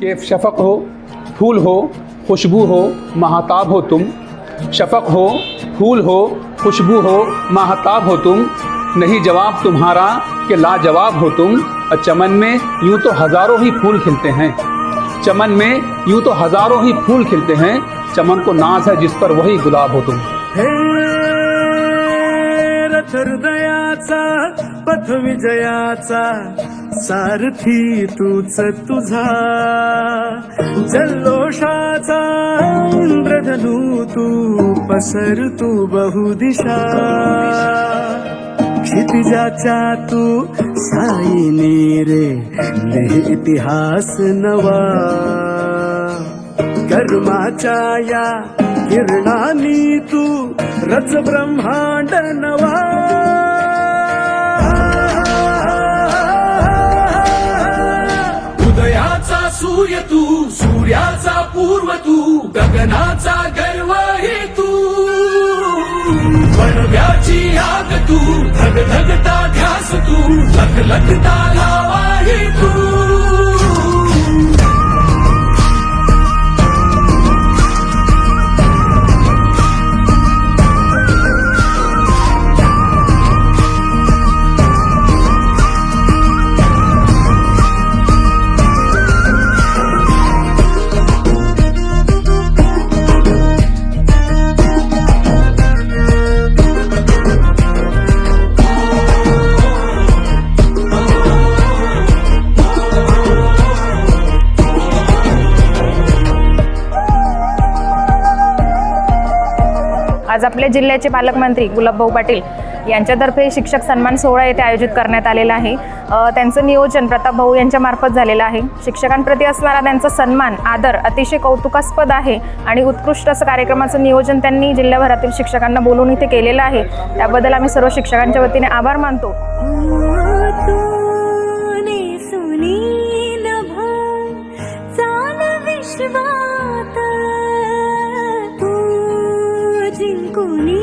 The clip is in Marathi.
कि शफक हो, फूल हो, खुशबू हो, महाताब हो तुम। शफक हो, फूल हो, खुशबू हो, महाताब हो तुम। नहीं जवाब तुम्हारा कि लाजवाब हो तुम। और चमन में यूँ तो हज़ारों ही फूल खिलते हैं। चमन में यूँ तो हज़ारों ही फूल खिलते हैं। चमन को नाज है जिस पर वही गुलाब हो तुम। हृदयाचा पथ विजयाचा सारथी तूच तुझा. जल्लोषाचा इंद्रधनू तू पसर तू बहुदिशा. क्षितिजाच्या तू साईने रे लिह इतिहास नवा. कर्माच्या या किरणानी तू रच ब्रह्मांड नवा. सूर्य तू सूर्याचा पूर्व तू गगनाचा गर्व हे तू वणव्याची आग तू धग धगता ध्यास तू लख लखता लावा हे तू आज आपल्या जिल्ह्याचे पालकमंत्री गुलाबभाऊ पाटील यांच्यातर्फे शिक्षक सन्मान सोहळा येथे आयोजित करण्यात आलेला आहे. त्यांचं नियोजन प्रतापभाऊ भाऊ यांच्यामार्फत झालेलं आहे. शिक्षकांप्रती असणारा त्यांचा सन्मान आदर अतिशय कौतुकास्पद आहे आणि उत्कृष्ट असं कार्यक्रमाचं नियोजन त्यांनी जिल्ह्याभरातील शिक्षकांना बोलून इथे केलेलं आहे. त्याबद्दल आम्ही सर्व शिक्षकांच्या वतीने आभार मानतो. গুণে